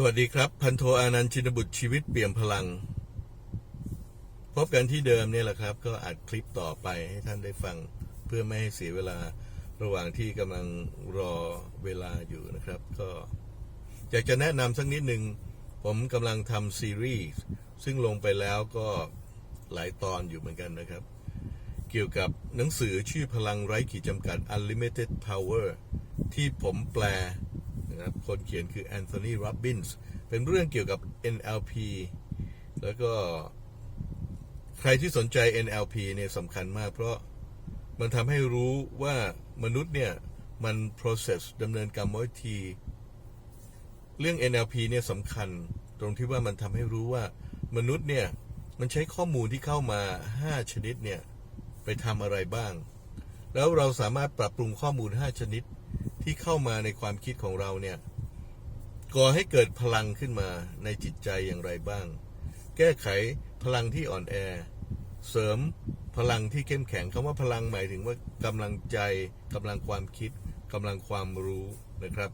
สวัสดีครับ พันโทอานันต์ชินบุตรชีวิตเปลี่ยมพลัง พบกันที่เดิมเนี่ยแหละครับ ก็อัดคลิปต่อไปให้ท่านได้ฟังเพื่อไม่ให้เสียเวลาระหว่างที่กำลังรอเวลาอยู่นะครับ ก็อยากจะแนะนำสักนิดหนึ่งผมกำลังทำซีรีส์ซึ่งลงไปแล้วก็หลายตอนอยู่เหมือนกันนะครับ เกี่ยวกับหนังสือชื่อพลังไร้ขีดจำกัด Unlimited Power ที่ผมแปล นะครับ คนเขียนคือแอนโทนีโรบินส์เป็นเรื่องเกี่ยวกับ NLP แล้วก็ใครที่สนใจ NLP เนี่ยสำคัญมาก เพราะมันทำให้รู้ว่ามนุษย์เนี่ย มัน process ดำเนินกรรมวิธีเรื่อง NLP เนี่ยสำคัญตรงที่ว่ามันทำให้รู้ว่ามนุษย์เนี่ย มันใช้ข้อมูลที่เข้ามา 5 ชนิดเนี่ย ไปทำอะไรบ้าง แล้วเราสามารถปรับปรุงข้อมูล 5 ชนิด ที่เข้ามาในความคิดของเราเนี่ยก่อให้เกิดพลังขึ้นมาในจิตใจอย่างไรบ้าง แก้ไขพลังที่อ่อนแอ เสริมพลังที่เข้มแข็งคำว่าพลังหมายถึงว่ากำลังใจกำลังความคิดกำลังความรู้นะครับ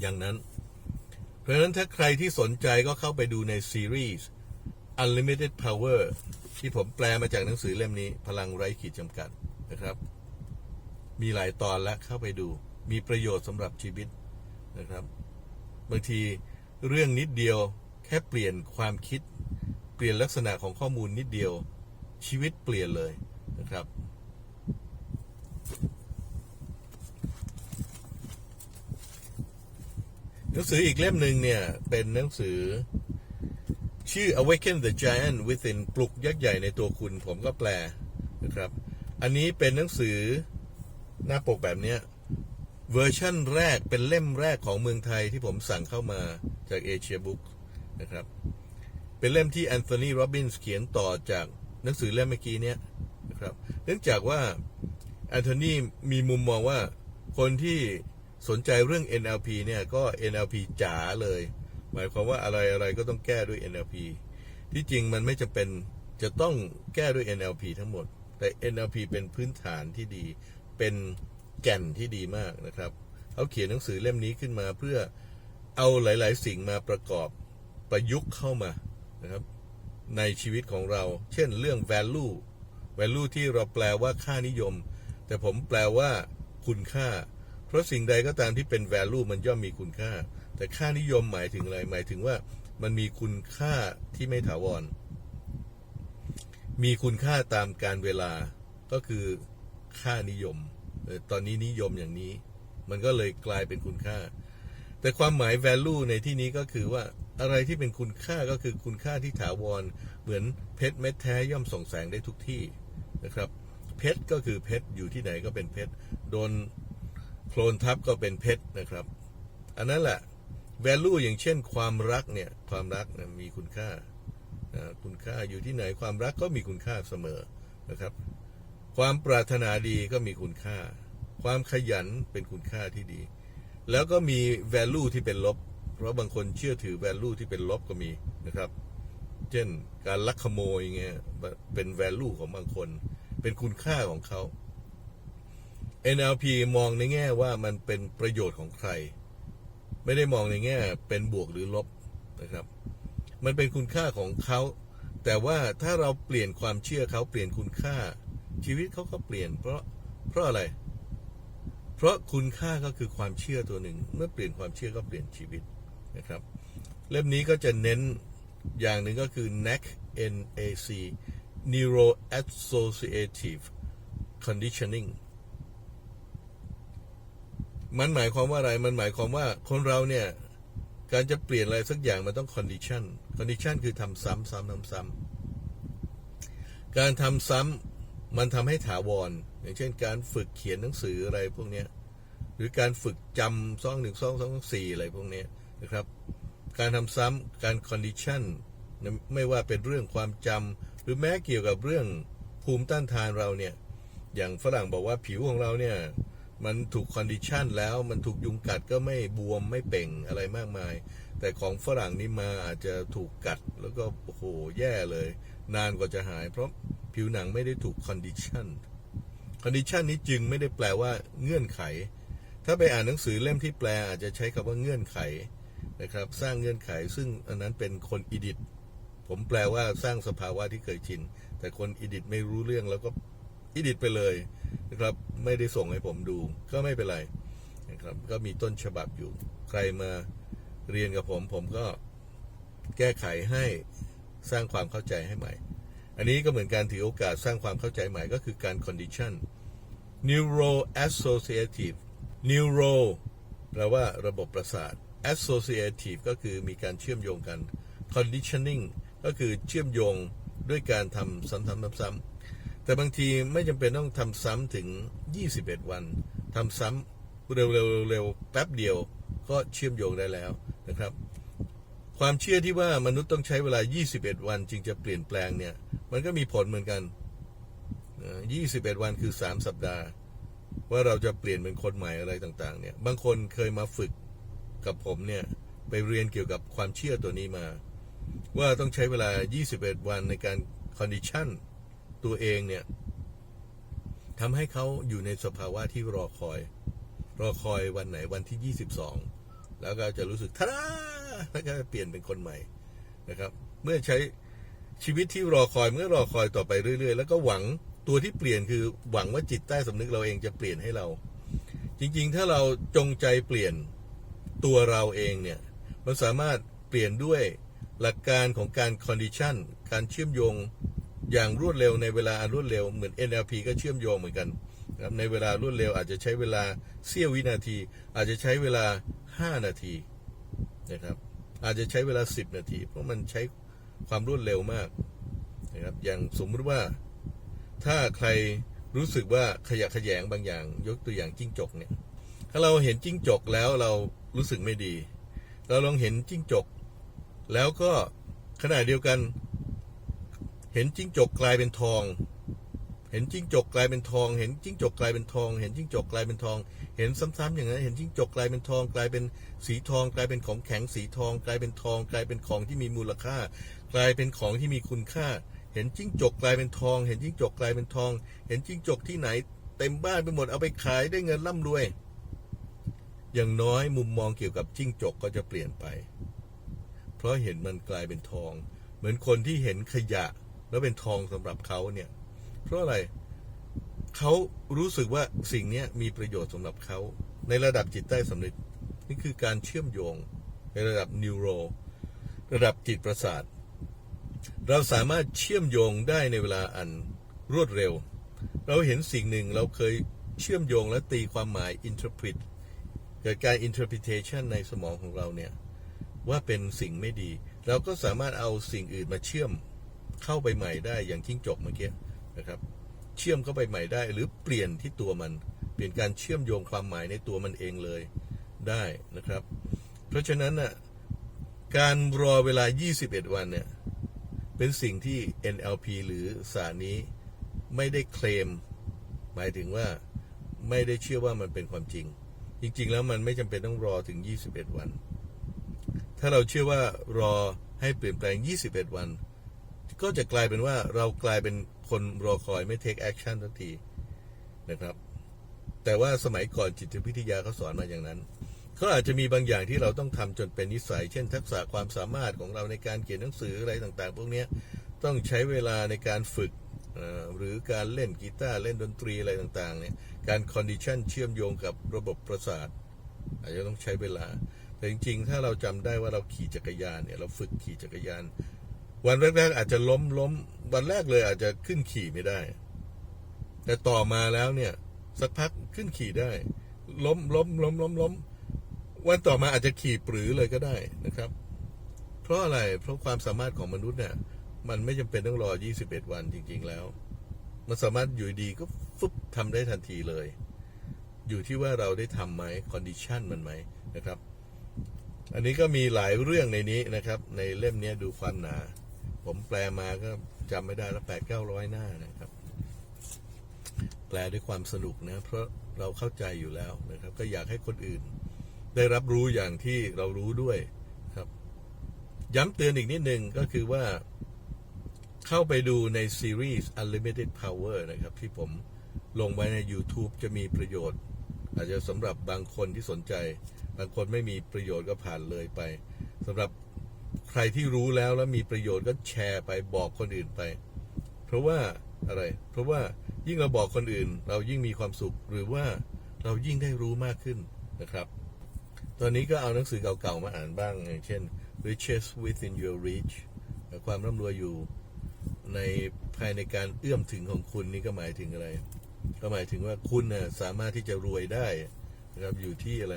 อย่างนั้น เพราะฉะนั้นถ้าใครที่สนใจก็เข้าไปดูในซีรีส์ Unlimited Power ที่ผมแปลมาจากหนังสือเล่มนี้ พลังไร้ขีดจำกัดนะครับ มีหลายตอนแล้วเข้าไปดู มีประโยชน์สำหรับชีวิตนะครับ บางทีเรื่องนิดเดียวแค่เปลี่ยนความคิด เปลี่ยนลักษณะของข้อมูลนิดเดียว ชีวิตเปลี่ยนเลยนะครับ หนังสืออีกเล่มหนึ่งเนี่ย เป็นหนังสือ ชื่อ Awaken the Giant Within ปลุกยักษ์ใหญ่ในตัวคุณ ผมก็แปลนะครับ อันนี้เป็นหนังสือ หน้าปกแบบเนี้ยเวอร์ชั่นแรกเป็นเล่มแรกของเมืองไทยที่ผมสั่งเข้ามาจากเอเชียบุ๊กนะครับ เป็นเล่มที่แอนโทนีโรบินส์เขียนต่อจากหนังสือเล่มเมื่อกี้เนี้ยนะครับ เนื่องจากว่าแอนโทนีมีมุมมองว่าคนที่สนใจเรื่อง NLP เนี่ยก็ NLP จ๋าเลย หมายความว่าอะไรอะไรก็ต้องแก้ด้วย NLP ที่จริงมันไม่จำเป็นจะต้องแก้ด้วย NLP ทั้งหมด แต่ NLP เป็นพื้นฐานที่ดี เป็นแก่นที่ดีมากนะครับเขาเขียนหนังสือเล่มนี้ขึ้นมาเพื่อเอาหลาย ๆ สิ่งมาประกอบประยุกต์เข้ามานะครับ ในชีวิตของเรา เช่นเรื่อง value value ที่เราแปลว่าค่านิยม แต่ผมแปลว่าคุณค่า เพราะสิ่งใดก็ตามที่เป็น value มันย่อมมีคุณค่า แต่ค่านิยมหมายถึงอะไร หมายถึงว่ามันมีคุณค่าที่ไม่ถาวร มีคุณค่าตามการเวลา ก็คือ ค่านิยม ตอนนี้นิยมอย่างนี้ มันก็เลยกลายเป็นคุณค่า แต่ความหมาย value ในที่นี้ก็คือว่าอะไรที่เป็นคุณค่าก็คือคุณค่าที่ถาวร เหมือนเพชรเม็ดแท้ย่อมส่องแสงได้ทุกที่นะครับ เพชรก็คือเพชรอยู่ที่ไหนก็เป็นเพชรโดนโคลนทับก็เป็นเพชรนะครับ อันนั้นแหละ value อย่างเช่น ความรักเนี่ยความรักนะมีคุณค่านะคุณค่าอยู่ที่ไหนความรักก็มีคุณค่าเสมอนะครับ ความปรารถนาดีก็มีคุณค่า ความขยันเป็นคุณค่าที่ดี แล้วก็มี value ที่เป็นลบ เพราะบางคนเชื่อถือ value ที่เป็นลบก็มีนะครับ เช่นการลักขโมยเงี้ยเป็น value ของบางคน เป็นคุณค่าของเขา NLP มองในแง่ว่ามันเป็นประโยชน์ของใคร ไม่ได้มองในแง่เป็นบวกหรือลบนะครับ มันเป็นคุณค่าของเขา แต่ว่าถ้าเราเปลี่ยนความเชื่อเขาเปลี่ยนคุณค่า ชีวิตเขาก็เปลี่ยน เพราะเพราะอะไร เพราะคุณค่าก็คือความเชื่อตัวหนึ่ง เมื่อเปลี่ยนความเชื่อก็เปลี่ยนชีวิตนะครับ เล่มนี้ก็จะเน้นอย่างหนึ่งก็คือ NAC NAC Neuro Associative Conditioning มันหมายความว่าอะไร มันหมายความว่าคนเราเนี่ย การจะเปลี่ยนอะไรสักอย่างมันต้อง condition condition คือทำซ้ำซ้ำซ้ำซ้ำการทำซ้ำ มันทำให้ถาวร อย่างเช่น การฝึกเขียนหนังสืออะไรพวกเนี้ยหรือการฝึกจำซองหนึ่งซองสองสี่อะไรพวกเนี้ยนะครับ การทำซ้ำการ condition ไม่ว่าเป็นเรื่องความจำหรือแม้เกี่ยวกับเรื่องภูมิต้านทานเราเนี่ย อย่างฝรั่งบอกว่าผิวของเราเนี่ย มันถูกคอนดิชันแล้วมันถูกยุงกัดก็ไม่บวมไม่เป่งอะไรมากมาย แต่ของฝรั่งนี่มาอาจจะถูกกัดแล้วก็โอ้โหแย่เลย นานกว่าจะหายเพราะ ผิวหนังไม่ได้ถูกคอนดิชันคอนดิชันนี้จึงไม่ได้แปลว่าเงื่อนไข ถ้าไปอ่านหนังสือเล่มที่แปลอาจจะใช้คำว่าเงื่อนไขนะครับ สร้างเงื่อนไขซึ่งอันนั้นเป็นคนอิดิทผมแปลว่าสร้างสภาวะที่เคยชิน แต่คนอิดิทไม่รู้เรื่องแล้วก็อิดิทไปเลยนะครับ ไม่ได้ส่งให้ผมดู ก็ไม่เป็นไรนะครับ ก็มีต้นฉบับอยู่ ใครมาเรียนกับผม ผมก็แก้ไขให้สร้างความเข้าใจให้ใหม่ อันนี้ก็เหมือนการถือโอกาสสร้างความเข้าใจใหม่ก็คือการ condition neuro associative neuro แปลว่าระบบประสาท associative ก็คือมีการเชื่อมโยงกัน conditioning ก็คือเชื่อมโยงด้วยการทำซ้ำๆๆแต่บางทีไม่จำเป็นต้องทำซ้ำถึง 21 วันทำซ้ำเร็วๆๆแป๊บเดียวก็เชื่อมโยงได้แล้วนะครับ ความเชื่อที่ว่ามนุษย์ต้องใช้เวลา 21 วันจึงจะเปลี่ยนแปลงเนี่ย มันก็มีผลเหมือนกัน 21 วันคือ 3 สัปดาห์ ว่าเราจะเปลี่ยนเป็นคนใหม่อะไรต่าง ๆ เนี่ย บางคนเคยมาฝึกกับผมเนี่ย ไปเรียนเกี่ยวกับความเชื่อตัวนี้มา ว่าต้องใช้เวลา 21 วันในการคอนดิชันตัวเองเนี่ยทำให้เขาอยู่ในสภาวะที่รอคอย รอคอยวันไหนวันที่ 22 แล้วก็จะรู้สึกท่าดาแล้วก็เปลี่ยนเป็นคนใหม่นะครับ เมื่อใช้ชีวิตที่รอคอยเมื่อรอคอยต่อไปเรื่อย ๆ แล้วก็หวังตัวที่เปลี่ยนคือหวังว่าจิตใต้สำนึกเราเองจะเปลี่ยนให้เรา จริงๆ ถ้าเราจงใจเปลี่ยนตัวเราเองเนี่ยมันสามารถเปลี่ยนด้วยหลักการของการคอนดิชันการเชื่อมโยงอย่างรวดเร็วในเวลาอันรวดเร็วเหมือน NLP ก็เชื่อมโยงเหมือนกันนะครับในเวลารวดเร็วอาจจะใช้เวลาเสี้ยววินาที อาจจะใช้เวลา 5 นาทีนะครับ อาจจะใช้เวลา 10 นาที เพราะมันใช้ความรวดเร็วมากนะครับ อย่างสมมติว่าถ้าใครรู้สึกว่าขยะแขยงบางอย่าง ยกตัวอย่างจิ้งจกเนี่ย ถ้าเราเห็นจิ้งจกแล้วเรารู้สึกไม่ดี เราลองเห็นจิ้งจก แล้วก็ขณะเดียวกัน เห็นจิ้งจกกลายเป็นทอง เห็นจิ้งจกกลายเป็นทอง เห็นจิ้งจกกลายเป็นทอง เห็นจิ้งจกกลายเป็นทอง เห็นซ้ำๆอย่างนั้น เห็นจิ้งจกกลายเป็นทอง กลายเป็นสีทอง กลายเป็นของแข็งสีทอง กลายเป็นทอง กลายเป็นของที่มีมูลค่า กลายเป็นของที่มีคุณค่า เห็นจิ้งจกกลายเป็นทอง เห็นจิ้งจกกลายเป็นทอง เห็นจิ้งจกที่ไหน เต็มบ้านไปหมด เอาไปขายได้เงินร่ำรวย อย่างน้อยมุมมองเกี่ยวกับจิ้งจกก็จะเปลี่ยนไป เพราะเห็นมันกลายเป็นทอง เหมือนคนที่เห็นขยะแล้วเป็นทองสำหรับเขาเนี่ย เพราะอะไรเขารู้สึกว่าสิ่งนี้มีประโยชน์สำหรับเขา ในระดับจิตใต้สำนึกนี่คือการเชื่อมโยง ในระดับนิวโร ระดับจิตประสาท เราสามารถเชื่อมโยงได้ในเวลาอันรวดเร็ว เราเห็นสิ่งหนึ่งเราเคยเชื่อมโยงและตีความหมาย interpret เกิดการ interpretation ในสมองของเราเนี่ยว่าเป็นสิ่งไม่ดี เราก็สามารถเอาสิ่งอื่นมาเชื่อมเข้าไปใหม่ได้อย่างจิ้งจกเมื่อกี้ นะครับ เชื่อมเข้าไปใหม่ได้ หรือเปลี่ยนที่ตัวมัน เปลี่ยนการเชื่อมโยงความหมายในตัวมันเองเลยได้นะครับ เพราะฉะนั้นน่ะการรอเวลา 21 วันเนี่ยเป็นสิ่งที่ NLP หรือสารนี้ไม่ได้เคลม หมายถึงว่าไม่ได้เชื่อว่ามันเป็นความจริง จริง ๆ แล้วมันไม่จำเป็นต้องรอถึง 21 วัน ถ้าเราเชื่อว่ารอให้เปลี่ยนแปลง 21 วัน ก็จะกลายเป็นว่าเรากลายเป็น คนรอคอยไม่ take action ทันทีนะครับ แต่ว่าสมัยก่อนจิตวิทยาเขาสอนมาอย่างนั้นเขาอาจจะมีบางอย่างที่เราต้องทำจนเป็นนิสัย เช่น ทักษะความสามารถของเราในการเขียนหนังสืออะไรต่างๆ พวกนี้ต้องใช้เวลาในการฝึกหรือการเล่นกีตาร์เล่นดนตรีอะไรต่างๆเนี่ยการคอนดิชันเชื่อมโยงกับระบบประสาทอาจจะต้องใช้เวลา แต่จริงๆ ถ้าเราจำได้ว่าเราขี่จักรยานเนี่ยเราฝึกขี่จักรยาน วันแรกๆอาจจะล้มล้ม วันแรกเลยอาจจะขึ้นขี่ไม่ได้ แต่ต่อมาแล้วเนี่ย สักพักขึ้นขี่ได้ ล้มล้มล้มล้มล้มวันต่อมาอาจจะขี่ปรือเลยก็ได้นะครับ เพราะอะไรเพราะความสามารถของมนุษย์เนี่ย มันไม่จำเป็นต้องรอ 21 วันจริง ๆ แล้ว มันสามารถอยู่ดีก็ฟึบทำได้ทันทีเลย อยู่ที่ว่าเราได้ทำไหมคอนดิชันมันไหมนะครับ อันนี้ก็มีหลายเรื่องในนี้นะครับ ในเล่มนี้ดูความหนา ผมแปลมาก็จำไม่ได้แล้วแปดเก้าร้อยหน้านะครับ แปลด้วยความสนุกนะ เพราะเราเข้าใจอยู่แล้วนะครับ ก็อยากให้คนอื่น ได้รับรู้อย่างที่เรารู้ด้วยครับ ย้ำเตือนอีกนิดนึงก็คือว่า เข้าไปดูในซีรีส์ Unlimited Power นะครับ ที่ผมลงไว้ใน YouTube จะมีประโยชน์ อาจจะสำหรับบางคนที่สนใจ บางคนไม่มีประโยชน์ก็ผ่านเลยไปสำหรับ ใครที่รู้แล้วแล้วมีประโยชน์ก็แชร์ไปบอกคนอื่นไป เพราะว่าอะไร เพราะว่ายิ่งเราบอกคนอื่น เรายิ่งมีความสุขหรือว่าเรายิ่งได้รู้มากขึ้นนะครับ ตอนนี้ก็เอาหนังสือเก่าๆมาอ่านบ้าง อย่างเช่น riches within your reach ความร่ำรวยอยู่ในภายในการเอื้อมถึงของคุณนี่ก็หมายถึงอะไร ก็หมายถึงว่าคุณน่ะสามารถที่จะรวยได้นะครับอยู่ที่อะไร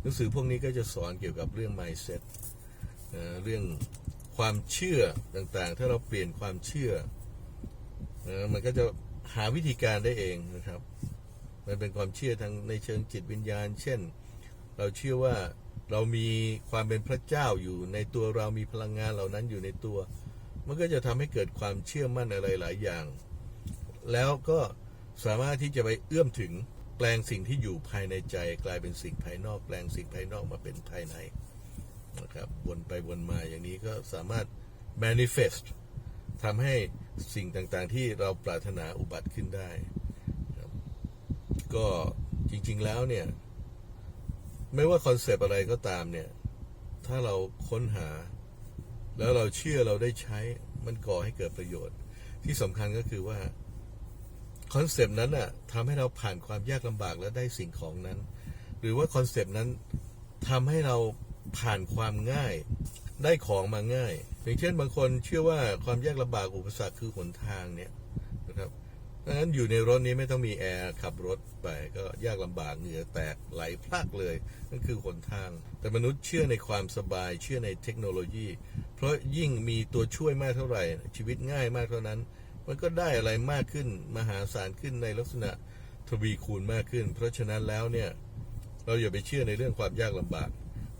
หนังสือพวกนี้ก็จะสอนเกี่ยวกับเรื่อง mindset เรื่องความเชื่อต่างๆ ถ้าเราเปลี่ยนความเชื่อ มันก็จะหาวิธีการได้เองนะครับ มันเป็นความเชื่อทางในเชิงจิตวิญญาณ เช่น เราเชื่อว่าเรามีความเป็นพระเจ้าอยู่ในตัวเรามีพลังงานเหล่านั้นอยู่ในตัว มันก็จะทำให้เกิดความเชื่อมั่นอะไรหลายอย่าง แล้วก็สามารถที่จะไปเอื้อมถึงแปลงสิ่งที่อยู่ภายในใจ กลายเป็นสิ่งภายนอก แปลงสิ่งภายนอกมาเป็นภายใน นะครับวนไปวนมาอย่างนี้ก็สามารถ manifest ทำให้สิ่งต่างๆที่เราปรารถนาอุบัติขึ้นได้ ก็จริงๆแล้วเนี่ย ไม่ว่าคอนเซปต์อะไรก็ตามเนี่ย ถ้าเราค้นหา แล้วเราเชื่อเราได้ใช้มันก่อให้เกิดประโยชน์ ที่สำคัญก็คือว่าคอนเซปต์นั้นน่ะทำให้เราผ่านความยากลำบากและได้สิ่งของนั้น หรือว่าคอนเซปต์นั้นทำให้เรา ผ่านความง่ายได้ของมาง่ายอย่างเช่นบางคนเชื่อว่าความยากลำบากอุปสรรคคือหนทางเนี่ยนะครับดังนั้นอยู่ในรถนี้ไม่ต้องมีแอร์ขับรถไปก็ยากลำบากเหงื่อแตกไหลพลากเลยนั่นคือหนทาง แต่มนุษย์เชื่อในความสบายเชื่อในเทคโนโลยี เพราะยิ่งมีตัวช่วยมากเท่าไหร่ ชีวิตง่ายมากเท่านั้น มันก็ได้อะไรมากขึ้นมหาศาลขึ้นในลักษณะทวีคูณมากขึ้น เพราะฉะนั้นแล้วเนี่ยเราอย่าไปเชื่อในเรื่องความยากลำบาก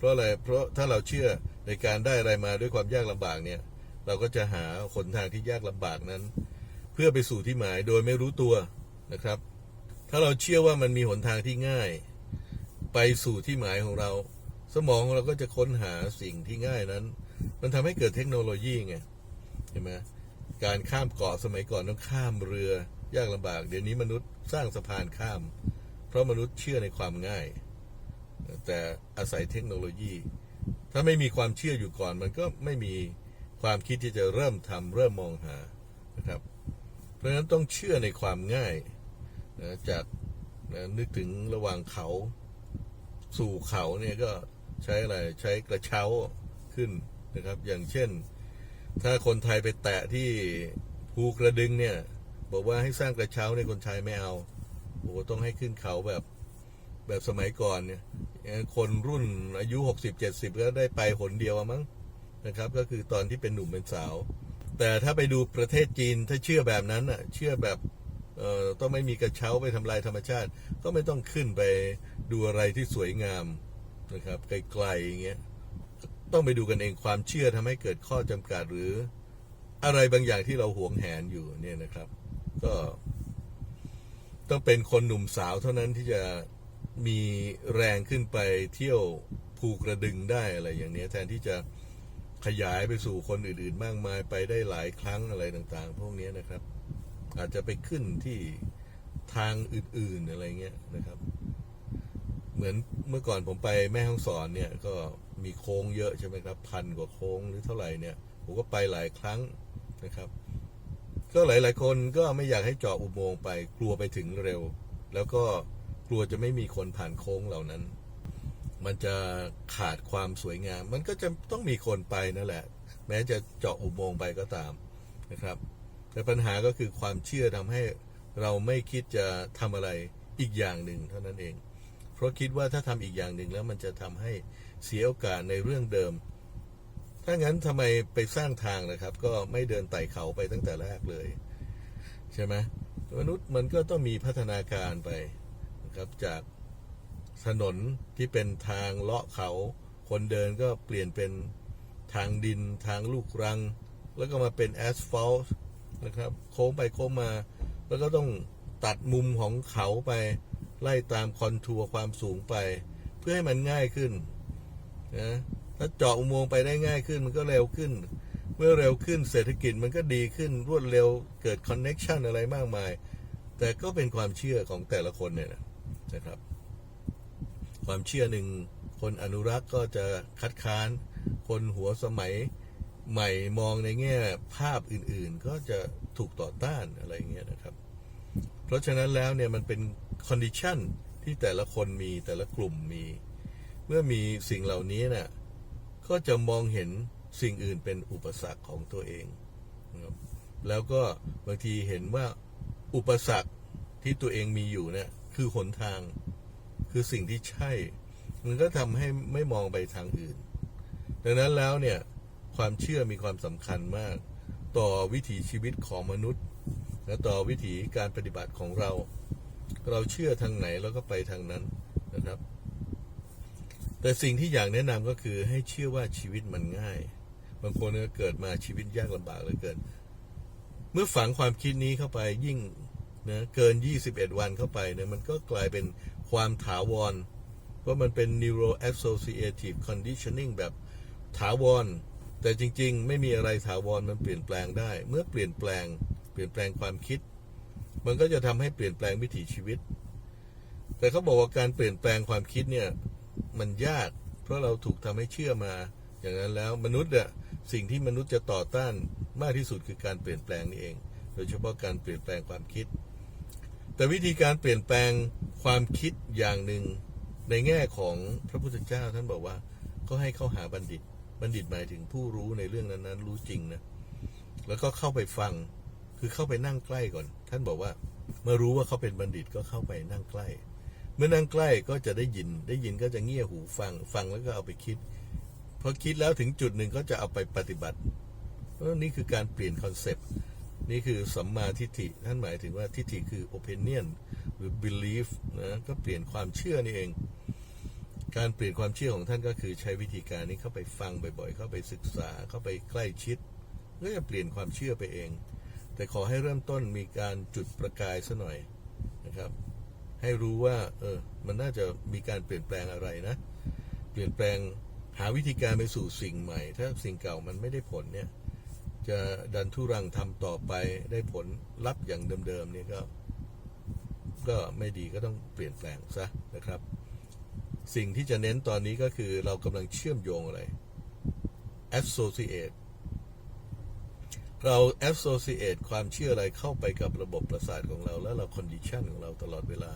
เพราะอะไรเพราะถ้าเราเชื่อในการได้อะไรมาด้วยความยากลำบากเนี่ย เราก็จะหาหนทางที่ยากลำบากนั้น เพื่อไปสู่ที่หมายโดยไม่รู้ตัวนะครับ ถ้าเราเชื่อว่ามันมีหนทางที่ง่าย ไปสู่ที่หมายของเรา สมองของเราก็จะค้นหาสิ่งที่ง่ายนั้น มันทำให้เกิดเทคโนโลยีไงเห็นไหมการข้ามเกาะสมัยก่อนต้องข้ามเรือยากลำบาก เดี๋ยวนี้มนุษย์สร้างสะพานข้าม เพราะมนุษย์เชื่อในความง่าย แต่อาศัยเทคโนโลยี ถ้าไม่มีความเชื่ออยู่ก่อน มันก็ไม่มีความคิดที่จะเริ่มทำเริ่มมองหานะครับ เพราะฉะนั้นต้องเชื่อในความง่ายนะจากนะนึกถึงระหว่างเขาสู่เขาเนี่ยก็ใช้อะไรใช้กระเช้าขึ้นนะครับ อย่างเช่น ถ้าคนไทยไปแตะที่ภูกระดึงเนี่ย บอกว่าให้สร้างกระเช้าในยคนไทยไม่เอาโอ้ต้องให้ขึ้นเขาแบบ แบบสมัยก่อนเนี่ยคนรุ่นอายุ 60-70 ก็ได้ไปหนเดียวมั้งนะครับ ก็คือตอนที่เป็นหนุ่มเป็นสาว แต่ถ้าไปดูประเทศจีนถ้าเชื่อแบบนั้นอะเชื่อแบบเอ่อต้องไม่มีกระเช้าไปทำลายธรรมชาติ ก็ไม่ต้องขึ้นไปดูอะไรที่สวยงามนะครับไกลๆอย่างเงี้ยต้องไปดูกันเองความเชื่อทำให้เกิดข้อจำกัดหรือ อะไรบางอย่างที่เราหวงแหนอยู่เนี่ยนะครับ ก็ต้องเป็นคนหนุ่มสาวเท่านั้นที่จะ มีแรงขึ้นไปเที่ยวภูกระดึงได้อะไรอย่างเนี้ยแทนที่จะขยายไปสู่คนอื่นๆ มากมายไปได้หลายครั้งอะไรต่างๆ พวกนี้นะครับ อาจจะไปขึ้นที่ทางอื่นๆอะไรเงี้ยนะครับ เหมือนเมื่อก่อนผมไปแม่ฮ่องสอนเนี่ยก็มีโค้งเยอะใช่ไหมครับ พันกว่าโค้งหรือเท่าไหร่เนี่ยผมก็ไปหลายครั้งนะครับ ก็หลายๆคนก็ไม่อยากให้เจาะอุโมงค์ไปกลัวไปถึงเร็ว แล้วก็ ลัวจะไม่มีคนผ่านโค้งเหล่านั้น มันจะขาดความสวยงาม มันก็จะต้องมีคนไปนั่นแหละ แม้จะเจาะอุโมงค์ไปก็ตามนะครับ แต่ปัญหาก็คือความเชื่อทำให้เราไม่คิดจะทำอะไรอีกอย่างหนึ่งเท่านั้นเอง เพราะคิดว่าถ้าทำอีกอย่างหนึ่งแล้วมันจะทำให้เสียโอกาสในเรื่องเดิม ถ้างั้นทำไมไปสร้างทางนะครับ ก็ไม่เดินไต่เขาไปตั้งแต่แรกเลย ใช่ไหมมนุษย์มันก็ต้องมีพัฒนาการไป ครับจากถนนที่เป็นทางเลาะเขา คนเดินก็เปลี่ยนเป็นทางดินทางลูกรัง แล้วก็มาเป็นแอสฟัลต์นะครับ โค้งไปโค้งมา แล้วก็ต้องตัดมุมของเขาไปไล่ตามคอนทัวร์ความสูงไป เพื่อให้มันง่ายขึ้นนะถ้าเจาะอุโมงค์ไปได้ง่ายขึ้นมันก็เร็วขึ้น เมื่อเร็วขึ้นเศรษฐกิจมันก็ดีขึ้นรวดเร็วเกิดคอนเน็ชันอะไรมากมาย แต่ก็เป็นความเชื่อของแต่ละคนเนี่ยนะ นะครับ ความเชื่อหนึ่งคนอนุรักษ์ก็จะคัดค้าน คนหัวสมัยใหม่มองในแง่ภาพอื่นๆ ก็จะถูกต่อต้านอะไรอย่างเงี้ยนะครับ เพราะฉะนั้นแล้วเนี่ยมันเป็นคอนดิชันที่แต่ละคนมีแต่ละกลุ่มมี เมื่อมีสิ่งเหล่านี้นี่ยก็จะมองเห็นสิ่งอื่นเป็นอุปสรรคของตัวเองนะครับแล้วก็บางทีเห็นว่าอุปสรรคที่ตัวเองมีอยู่เนี่ย คือหนทาง คือสิ่งที่ใช่ มันก็ทำให้ไม่มองไปทางอื่น ดังนั้นแล้วเนี่ยความเชื่อมีความสำคัญมาก ต่อวิถีชีวิตของมนุษย์ และต่อวิถีการปฏิบัติของเรา เราเชื่อทางไหนเราก็ไปทางนั้นนะครับ แต่สิ่งที่อยากแนะนำก็คือให้เชื่อว่าชีวิตมันง่าย บางคนก็เกิดมาชีวิตยากลำบากเหลือเกิน เมื่อฝังความคิดนี้เข้าไปยิ่ง นะเกิน 21 วันเข้าไปเนี่ยมันก็กลายเป็นความถาวร เพราะมันเป็น neuro associative conditioning แบบถาวร แต่จริง ๆ ไม่มีอะไรถาวรมันเปลี่ยนแปลงได้ เมื่อเปลี่ยนแปลง เปลี่ยนแปลงความคิด มันก็จะทำให้เปลี่ยนแปลงวิถีชีวิต แต่เขาบอกว่าการเปลี่ยนแปลงความคิดเนี่ยมันยาก เพราะเราถูกทำให้เชื่อมา อย่างนั้นแล้วมนุษย์อะสิ่งที่มนุษย์จะต่อต้านมากที่สุดคือการเปลี่ยนแปลงนี่เอง โดยเฉพาะการเปลี่ยนแปลงความคิด แต่วิธีการเปลี่ยนแปลงความคิดอย่างหนึ่งในแง่ของพระพุทธเจ้าท่านบอกว่า ก็ให้เข้าหาบัณฑิต บัณฑิตหมายถึงผู้รู้ในเรื่องนั้นๆ รู้จริงนะแล้วก็เข้าไปฟังคือเข้าไปนั่งใกล้ก่อน ท่านบอกว่าเมื่อรู้ว่าเขาเป็นบัณฑิตก็เข้าไปนั่งใกล้ เมื่อนั่งใกล้ก็จะได้ยิน ได้ยินก็จะเงี่ยหูฟัง ฟังแล้วก็เอาไปคิดพอคิดแล้วถึงจุดหนึ่งก็จะเอาไปปฏิบัติเพราะนี่คือการเปลี่ยนคอนเซปต์ นี่คือสัมมาทิฏฐิท่านหมายถึงว่าทิฏฐิคือ opinion หรือ belief นะก็เปลี่ยนความเชื่อนี่เอง การเปลี่ยนความเชื่อของท่านก็คือใช้วิธีการนี้เข้าไปฟังบ่อยๆ เข้าไปศึกษาเข้าไปใกล้ชิดก็จะเปลี่ยนความเชื่อไปเอง แต่ขอให้เริ่มต้นมีการจุดประกายซะหน่อยนะครับ ให้รู้ว่าเออมันน่าจะมีการเปลี่ยนแปลงอะไรนะ เปลี่ยนแปลงหาวิธีการไปสู่สิ่งใหม่ ถ้าสิ่งเก่ามันไม่ได้ผลเนี่ย จะดันทุรังทำต่อไปได้ผลลัพธ์อย่างเดิมๆนี่ก็ ก็ไม่ดีก็ต้องเปลี่ยนแปลงซะนะครับ สิ่งที่จะเน้นตอนนี้ก็คือเรากำลังเชื่อมโยงอะไร associate เรา associate ความเชื่ออะไรเข้าไปกับระบบประสาทของเรา แล้วเรา condition ของเราตลอดเวลา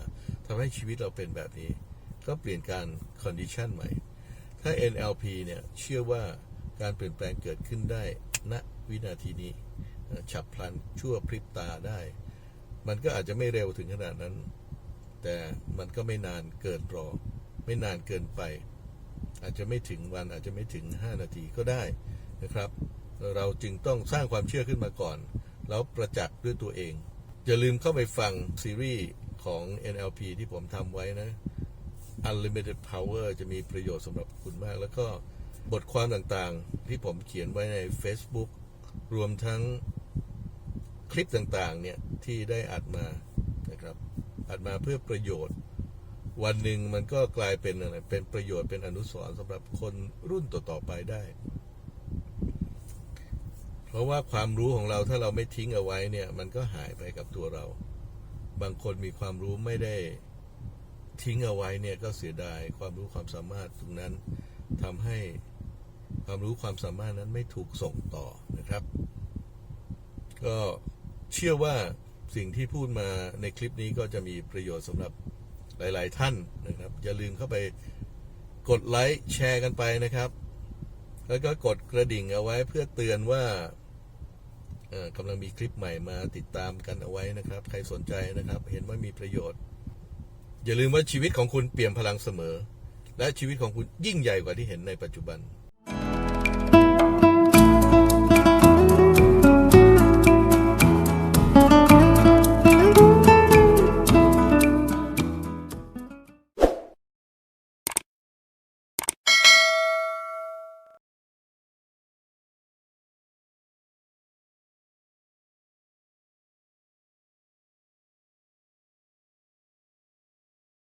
ทำให้ชีวิตเราเป็นแบบนี้ ก็เปลี่ยนการ condition ใหม่ ถ้า NLP เนี่ย เชื่อว่าการเปลี่ยนแปลงเกิดขึ้นได้ณ วินาทีนี้ฉับพลันชั่วพริบตาได้ มันก็อาจจะไม่เร็วถึงขนาดนั้น แต่มันก็ไม่นานเกินรอ ไม่นานเกินไป อาจจะไม่ถึงวันอาจจะไม่ถึง 5 นาทีก็ได้นะครับ เราจึงต้องสร้างความเชื่อขึ้นมาก่อน แล้วประจักษ์ด้วยตัวเอง อย่าลืมเข้าไปฟังซีรีส์ของ NLP ที่ผมทำไว้นะ Unlimited Power จะมีประโยชน์สำหรับคุณมาก แล้วก็บทความต่างๆ ที่ผมเขียนไว้ใน Facebook รวมทั้งคลิปต่างๆเนี่ยที่ได้อัดมานะครับอัดมาเพื่อประโยชน์ วันหนึ่งมันก็กลายเป็นอะไรเป็นประโยชน์เป็นอนุสรณ์สำหรับคนรุ่นต่อๆไปได้ เพราะว่าความรู้ของเราถ้าเราไม่ทิ้งเอาไว้เนี่ย มันก็หายไปกับตัวเรา บางคนมีความรู้ไม่ได้ทิ้งเอาไว้เนี่ยก็เสียดายความรู้ความสามารถตรงนั้นทำให้ ความรู้ความสามารถนั้นไม่ถูกส่งต่อนะครับ ก็เชื่อว่าสิ่งที่พูดมาในคลิปนี้ก็จะมีประโยชน์สำหรับหลาย ๆ ท่านนะครับ อย่าลืมเข้าไปกดไลค์แชร์กันไปนะครับ แล้วก็กดกระดิ่งเอาไว้เพื่อเตือนว่ากำลังมีคลิปใหม่มาติดตามกันเอาไว้นะครับ ใครสนใจนะครับ เห็นว่ามีประโยชน์ อย่าลืมว่าชีวิตของคุณเปลี่ยมพลังเสมอ และชีวิตของคุณยิ่งใหญ่กว่าที่เห็นในปัจจุบัน